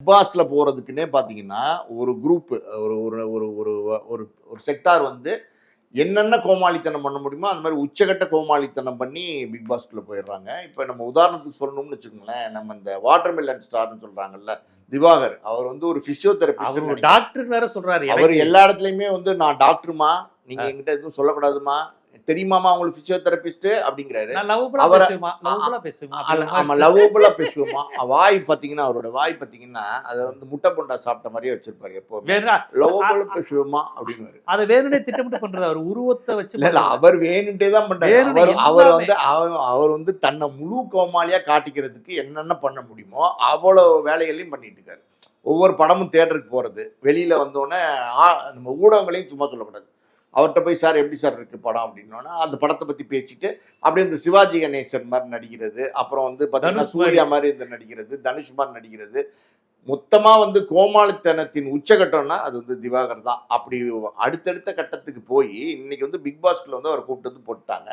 பாஸ்ல போறதுக்குன்னே பாத்தீங்கன்னா ஒரு குரூப் ஒரு ஒரு ஒரு ஒரு ஒரு ஒரு செக்டார் வந்து என்னென்ன கோமாளித்தனம் பண்ண முடியுமோ அந்த மாதிரி உச்சகட்ட கோமாளித்தனம் பண்ணி பிக் பாஸ்குள்ள போயிடுறாங்க இப்போ நம்ம உதாரணத்துக்கு சொல்லணும்னு வச்சுக்கோங்களேன் நம்ம இந்த வாட்டர் மில்லன் ஸ்டார்னு சொல்றாங்கல்ல திவாகர் அவர் வந்து ஒரு பிசியோதெரபிஸ்ட் டாக்டர் வேற சொல்றாரு அவர். எல்லா இடத்துலயுமே வந்து நான் டாக்டருமா நீங்க என்கிட்ட எதுவும் சொல்லக்கூடாதுமா? தெரியுமாமா உங்களுக்கு பிசியோதெரபிஸ்ட் அப்படிங்கிறாரு. அவரை- ஆமா லவ்வபுளா பேசுவோமா வாய் பாத்தீங்கன்னா அவரோட வாய் பாத்தீங்கன்னா அதை வந்து முட்டை பொண்டா சாப்பிட்ட மாதிரியே வச்சிருப்பாரு எப்பவுமே. லவ்வபுளா பேசுவோமா அப்படின்னு அதை வேணுனே திட்டமிட்டு பண்றது அவர். உருவத்தை வச்சு இல்ல. அவர் வேணுன்ட்டே தான் பண்றாரு. வேணும்னே அவர் அவர். வந்து அவர் வந்து தன்னை முழு கோமாளியா காட்டிக்கிறதுக்கு என்னென்ன பண்ண முடியுமோ அவ்வளவு வேலைகளையும் பண்ணிட்டு இருக்காரு. ஒவ்வொரு படமும் தேட்டருக்கு போறது. வெளியில வந்தோடனே நம்ம ஊடகங்களையும் சும்மா சொல்லக்கூடாது. அவர்கிட்ட போய் சார் எப்படி சார் இருக்கு படம்? அப்படின்னோன்னா அந்த படத்தை பத்தி பேசிட்டு அப்படியே இந்த சிவாஜி கணேசன் மாதிரி நடிக்கிறது அப்புறம் வந்து மாதிரி. சூர்யா மாதிரி. இந்த நடிக்கிறது தனுஷ் மாதிரி நடிக்கிறது. மொத்தமா வந்து கோமாளித்தனத்தின் உச்சகட்டம்னா அது வந்து திவாகர் தான். அப்படி அடுத்தடுத்த கட்டத்துக்கு போய் இன்னைக்கு வந்து பிக் பாஸ்குள்ள வந்து அவர் கூப்பிட்டு வந்து போட்டாங்க